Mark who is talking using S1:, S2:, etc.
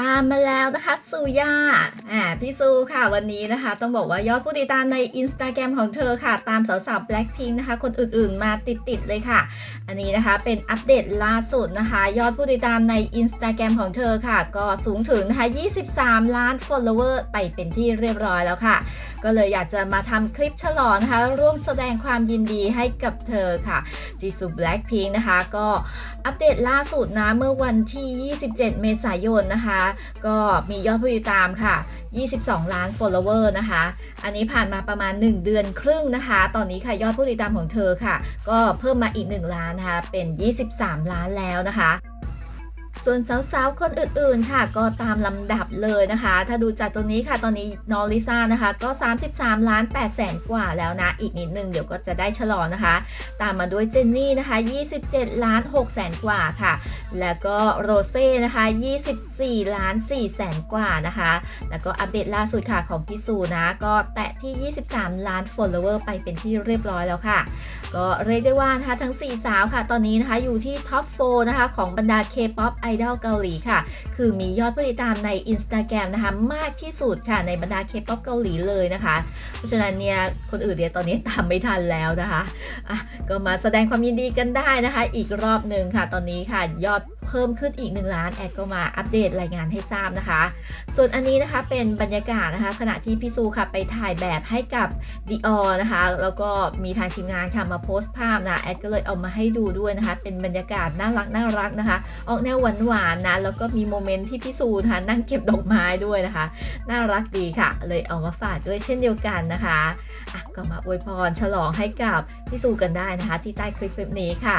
S1: ตามมาแล้วนะคะซูย่าอ่าพี่ซูค่ะวันนี้นะคะ ต้องบอกว่ายอดผู้ติดตามใน Instagram ของเธอค่ะ ตามสาวๆ Blackpink นะคะ คนอื่นๆมาติดๆเลยค่ะ อันนี้นะคะเป็นอัปเดตล่าสุดนะคะ ยอดผู้ติดตามใน Instagram ของเธอค่ะ ก็สูงถึงนะคะ 23 ล้าน follower ไปเป็นที่เรียบร้อยแล้วค่ะ ก็เลยอยากจะมาทำคลิปฉลองนะคะ ร่วมแสดงความยินดีให้กับเธอค่ะจีซู Blackpink นะคะ ก็อัปเดตล่าสุดนะเมื่อวันที่ 27 เมษายนนะคะก็มียอดผู้ติดตามค่ะ 22 ล้าน follower นะคะ อันนี้ผ่านมาประมาณ 1 เดือนครึ่งนะคะ ตอนนี้ค่ะยอดผู้ติดตามของเธอค่ะ ก็เพิ่มมาอีก 1 ล้านนะคะ เป็น 23 ล้านแล้วนะคะ ส่วนสาวๆ คนอื่นๆ ค่ะ ก็ตามลำดับเลยนะคะ ถ้าดูจากตัวนี้ค่ะ ตอนนี้นอริซ่านะคะ ก็ 33 ล้าน8แสนกว่าแล้วนะ อีกนิดนึงเดี๋ยวก็จะได้ฉลองนะคะ ตามมาด้วยเจนนี่นะคะ 27 ล้าน6แสนกว่าค่ะ แล้วก็โรเซ่นะคะ 24 ล้าน4แสนกว่านะคะ แล้วก็อัปเดตล่าสุดค่ะของพี่ซูนะ ก็แตะที่ 23 ล้าน follower ไปเป็นที่เรียบร้อยแล้วค่ะ ก็เรียกได้ว่านะคะทั้ง 4 สาวค่ะ ตอนนี้นะคะอยู่ที่ท็อป 4 นะคะของบรรดา K-POP ไอดอลเกาหลีค่ะ คือมียอดผู้ติดตามใน Instagram นะคะ มากที่สุดค่ะในบรรดาเคป๊อปเกาหลีเลยนะคะ เพราะฉะนั้นเนี่ย คนอื่นเนี่ยตอนนี้ตามไม่ทันแล้วนะคะอะก็มาแสดงความยินดีกันได้นะคะ อีกรอบหนึ่งค่ะ ตอนนี้ค่ะยอด เพิ่มขึ้นอีก1ล้านแอดก็มาอัปเดตรายงานให้ทราบนะคะ ส่วนอันนี้นะคะเป็นบรรยากาศนะคะ ขณะที่พี่ซูค่ะไปถ่ายแบบให้กับดีออนะคะ แล้วก็มีทางทีมงานค่ะมาโพสต์ภาพนะแอดก็เลยเอามาให้ดูด้วยนะคะ เป็นบรรยากาศน่ารักน่ารักนะคะ ออกแนวหวานๆนะแล้วก็มีโมเมนต์ที่พี่ซูนะคะนั่งเก็บดอกไม้ด้วยนะคะ น่ารักดีค่ะ เลยเอามาฝากด้วยเช่นเดียวกันนะคะอะก็มาอวยพรฉลองให้กับพี่ซูกันได้นะคะ ที่ใต้คลิปนี้ค่ะ